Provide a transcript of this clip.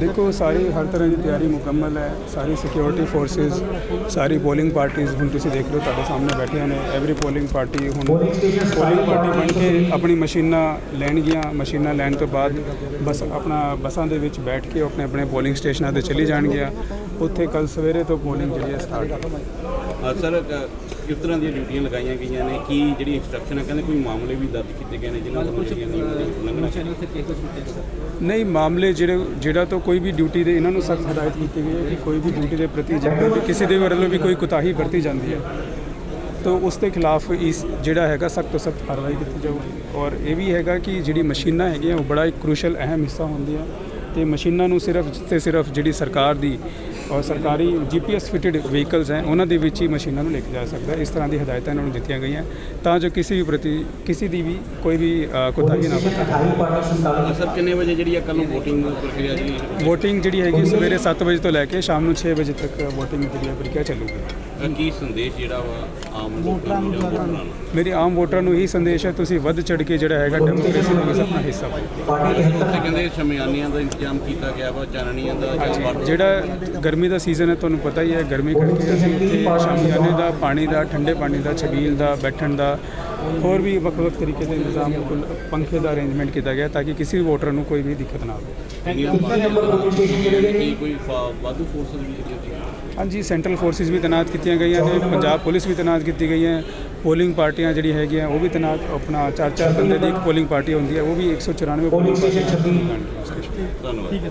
ਦੇਖੋ ਸਾਰੀ ਹਰ ਤਰ੍ਹਾਂ ਦੀ ਤਿਆਰੀ ਮੁਕੰਮਲ ਹੈ ਸਾਰੀ ਸਿਕਿਉਰਿਟੀ ਫੋਰਸਿਸ ਸਾਰੀ ਪੋਲਿੰਗ ਪਾਰਟੀਆਂ ਹੁਣ ਤੁਸੀਂ ਦੇਖ ਲਓ ਤੁਹਾਡੇ ਸਾਹਮਣੇ ਬੈਠੀਆਂ ਨੇ ਐਵਰੀ ਪੋਲਿੰਗ ਪਾਰਟੀ ਹੁਣ ਪੋਲਿੰਗ ਪਾਰਟੀ ਬਣ ਕੇ ਆਪਣੀ ਮਸ਼ੀਨਾਂ ਲੈਣਗੀਆਂ ਮਸ਼ੀਨਾਂ ਲੈਣ ਤੋਂ ਬਾਅਦ ਬਸ ਆਪਣਾ ਬੱਸਾਂ ਦੇ ਵਿੱਚ ਬੈਠ ਕੇ ਆਪਣੇ ਆਪਣੇ ਪੋਲਿੰਗ ਸਟੇਸ਼ਨਾਂ ਤੇ ਚਲੀ ਜਾਣਗੀਆਂ ਉੱਥੇ ਕੱਲ ਸਵੇਰੇ ਤੋਂ ਪੋਲਿੰਗ ਜਿਹੜੀ ਹੈ ਸਟਾਰਟ ਸਰ ਕਿਸ ਤਰ੍ਹਾਂ ਦੀਆਂ ਡਿਊਟੀਆਂ ਲਗਾਈਆਂ ਗਈਆਂ ਨੇ? ਕੀ ਜਿਹੜੀ ਇੰਸਟਰਕਸ਼ਨ ਹੈ? ਕਹਿੰਦੇ ਕੋਈ ਮਾਮਲੇ ਵੀ ਦਰਜ ਕੀਤੇ ਗਏ ਨੇ ਜਿਨ੍ਹਾਂ ਕੀਤੀ ਨਹੀਂ ਮਾਮਲੇ ਜਿਹੜੇ ਜਿਹੜਾ ਤੋਂ ਕੋਈ ਵੀ ਡਿਊਟੀ ਦੇ ਇਹਨਾਂ ਨੂੰ ਸਖਤ ਹਦਾਇਤ ਕੀਤੀ ਗਈ ਹੈ ਕਿ ਕੋਈ ਵੀ ਡਿਊਟੀ ਦੇ ਪ੍ਰਤੀ ਜੇਕਰ ਕਿਸੇ ਦੇ ਵੱਲੋਂ ਵੀ ਕੋਈ ਕੁਤਾਹੀ ਵਰਤੀ ਜਾਂਦੀ ਹੈ, ਤਾਂ ਉਸ ਦੇ ਖਿਲਾਫ ਇਸ ਜਿਹੜਾ ਹੈਗਾ ਸਖਤ ਤੋਂ ਸਖਤ ਕਾਰਵਾਈ ਕੀਤੀ ਜਾਊਗੀ। ਔਰ ਇਹ ਵੀ ਹੈਗਾ ਕਿ ਜਿਹੜੀ ਮਸ਼ੀਨਾਂ ਹੈਗੀਆਂ ਉਹ ਬੜਾ ਇੱਕ ਕ੍ਰੂਸ਼ਲ ਅਹਿਮ ਹਿੱਸਾ ਹੁੰਦੀਆਂ, ਤੇ ਮਸ਼ੀਨਾਂ ਨੂੰ ਸਿਰਫ ਤੇ ਸਿਰਫ ਜਿਹੜੀ ਸਰਕਾਰ ਦੀ ਔਰ ਸਰਕਾਰੀ ਜੀਪੀਐਸ ਫਿਟਡ ਵਹੀਕਲਸ ਹੈ ਉਹਨਾਂ ਦੇ ਵਿੱਚ ਹੀ ਮਸ਼ੀਨਾਂ ਨੂੰ ਲੈ ਕੇ ਜਾ ਸਕਦਾ। ਇਸ ਤਰ੍ਹਾਂ ਦੀ ਹਦਾਇਤਾਂ ਇਹਨਾਂ ਨੂੰ ਦਿੱਤੀਆਂ ਗਈਆਂ। ਤਾਂ ਜੋ ਕਿਸੇ ਵੀ ਪ੍ਰਤੀ ਕਿਸੇ ਦੀ ਵੀ ਕੋਈ ਵੀ ਕੁਤਾਹੀ ਨਾ ਅ, ਸਰ ਕਿੰਨੇ ਵਜੇ ਜਿਹੜੀ ਹੈ ਕੱਲ ਨੂੰ VOTING ਪ੍ਰਕਿਰਿਆ ਜਿਹੜੀ ਵੋਟਿੰਗ ਜਿਹੜੀ ਹੈਗੀ ਸਵੇਰੇ 7 ਵਜੇ ਤੋਂ ਲੈ ਕੇ ਸ਼ਾਮ ਨੂੰ 6 ਵਜੇ ਤੱਕ ਵੋਟਿੰਗ ਜਿਹੜੀ ਹੈ ਪ੍ਰਕਿਰਿਆ ਚੱਲੂਗੀ। ਕੀ ਸੰਦੇਸ਼ ਜਿਹੜਾ ਵਾ ਆਮ ਲੋਕਾਂ ਨੂੰ ਜਾਂ ਵੋਟਰਾਂ ਨੂੰ ਮੇਰੀ ਆਮ ਵੋਟਰਾਂ ਨੂੰ ਇਹੀ ਸੰਦੇਸ਼ ਹੈ ਤੁਸੀਂ ਵੱਧ ਚੜ ਕੇ ਜਿਹੜਾ ਹੈਗਾ ਡੈਮੋਕ੍ਰੇਸੀ ਦੇ ਵਿੱਚ ਆਪਣਾ ਹਿੱਸਾ ਪਾਓ ਉੱਥੇ ਕਹਿੰਦੇ ਸ਼ਮਿਆਨੀਆਂ ਦਾ ਇੰਤਜ਼ਾਮ ਕੀਤਾ ਗਿਆ ਵਾ ਚਾਨਣੀਆਂ ਦਾ ਜਾਂ ਵਾਟਰ ਜਿਹੜਾ ਗਰਮੀ ਦਾ ਸੀਜ਼ਨ ਹੈ ਤੁਹਾਨੂੰ ਪਤਾ ਹੀ ਹੈ ਗਰਮੀ ਕਰਕੇ ਅਸੀਂ ਇੱਥੇ ਸ਼ਾਮਿਆਨੇ ਦਾ ਪਾਣੀ ਦਾ ਠੰਡੇ ਪਾਣੀ ਦਾ ਛਬੀਲ ਦਾ ਬੈਠਣ ਦਾ ਹੋਰ ਵੀ ਵੱਖ-ਵੱਖ ਤਰੀਕੇ ਦੇ ਇੰਤਜ਼ਾਮ ਕੁੱਲ ਪੰਖੇ ਦਾ ਅਰੇਂਜਮੈਂਟ ਕੀਤਾ ਗਿਆ ਤਾਂ ਕਿ ਕਿਸੇ ਵੀ ਵੋਟਰ ਨੂੰ ਕੋਈ ਵੀ ਦਿੱਕਤ ਨਾ ਆਵੇ। ਕੋਈ ਵਾਧੂ ਵੀ ਹਾਂਜੀ ਸੈਂਟਰਲ ਫੋਰਸਿਸ ਵੀ ਤੈਨਾਤ ਕੀਤੀਆਂ ਗਈਆਂ ਨੇ ਪੰਜਾਬ ਪੁਲਿਸ ਵੀ ਤੈਨਾਤ ਕੀਤੀ ਗਈ ਹੈ ਪੋਲਿੰਗ ਪਾਰਟੀਆਂ ਜਿਹੜੀ ਹੈਗੀਆਂ ਉਹ ਵੀ ਤੈਨਾਤ ਆਪਣਾ ਚਾਰ ਚਾਰ ਬੰਦੇ ਦੀ ਇੱਕ ਪੋਲਿੰਗ ਪਾਰਟੀ ਹੁੰਦੀ ਹੈ ਉਹ ਵੀ 194 ਪੋਲਿੰਗ ਪਾਰਟੀਆਂ ਧੰਨਵਾਦ